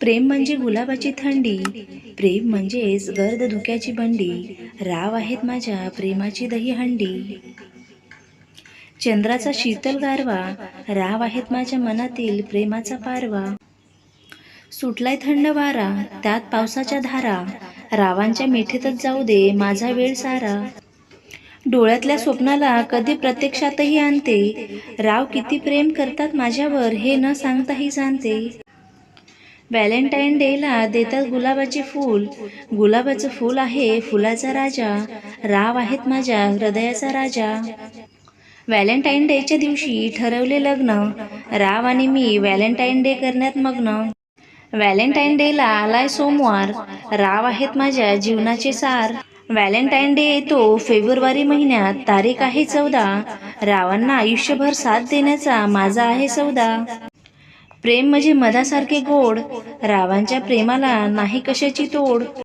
प्रेम म्हणजे गुलाबाची थंडी प्रेम म्हणजेच गर्द धुक्याची बंडी राव आहेत माझ्या प्रेमाची दही हंडी. चंद्राचा शीतल गारवा राव आहेत माझ्या मनातील प्रेमाचा पारवा. सुटलाय थंड वारा त्यात पावसाच्या धारा रावांच्या मिठीतच जाऊ दे माझा वेळ सारा. डोळ्यातल्या स्वप्नाला कधी प्रत्यक्षातही आणते राव किती प्रेम करतात माझ्यावर हे न सांगताही जाणते. व्हॅलेंटाईन डेला देतात गुलाबाचे फूल. गुलाबाचं फूल आहे फुलाचा राजा. राव आहेत माझ्या हृदयाचा राजा. व्हॅलेंटाईन डेच्या दिवशी ठरवले लग्न. राव आणि मी व्हॅलेंटाईन डे करण्यात मग्न. व्हॅलेंटाईन डेला आलाय सोमवार. राव आहेत माझ्या जीवनाचे सार. व्हॅलेंटाईन डे येतो फेब्रुवारी महिन्यात तारीख आहे चौदा. रावांना आयुष्यभर साथ देण्याचा माझा आहे सौदा. प्रेम म्हणजे मधासारखे गोड. रावांच्या प्रेमाला नाही कशाची तोड.